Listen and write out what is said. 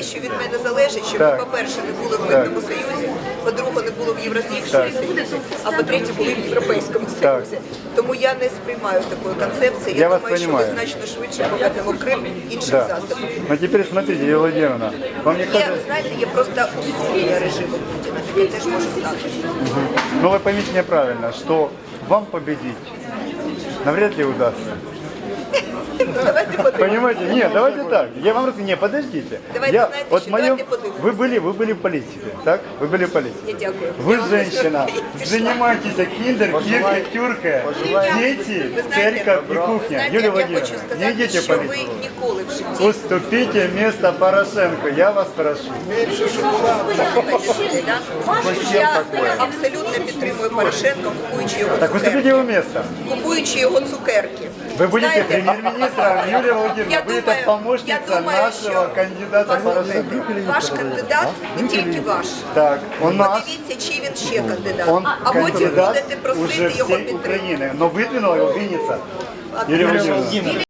те, що від мене залежить, щоб Так. ми, по-перше, не були в митному союзі, по-друге, не було в Євразійському Так. Союзі, а по-третє, були в Європейському Так. Союзі. Тому я не сприймаю такої концепції. Я Я, вас думаю, що ми понимаю. значно швидше повернемо Крим іншим Да. засобом. Но теперь смотрите, Юлия Владимировна, вам не Є, кажется, ви знаєте, є просто усилення режиму Путіна, таке теж може стати. ну вы поймите меня правильно, что вам победить навряд ли удастся. Давайте подивимося. Понимаете? Нет, давайте так. Я вам расскажу. Не, подождите. Давайте, я, знаете вот что, в моем, давайте подумаем. вы были, вы были в политике, так? Вы были в политике. Я дякую. Вы Я вам женщина, не занимаетесь киндер, кирка, тюрка, дети, Ви знаєте, церковь и ви кухня. знаєте, Юлия я хочу Владимировна, не сказати, идите в що ви политику. ніколи в житті Уступите место Порошенко, я вас прошу. Я абсолютно підтримую Порошенка, купуючи його Так уступите цукерки. его место. Купуючи його цукерки. Вы будете Знаєте, премьер-министром, Юлия Владимировна, Я будет думаю, помощница я думаю, нашего що- кандидата Послухайте, Порошенко. Ваш кандидат не тільки ваш. Так, он наш. Подивіться, чи він ще кандидат. Он а потім кандидат будете уже просити його всей підтримки. Украины, но выдвинула его Винница. Юлия Владимировна.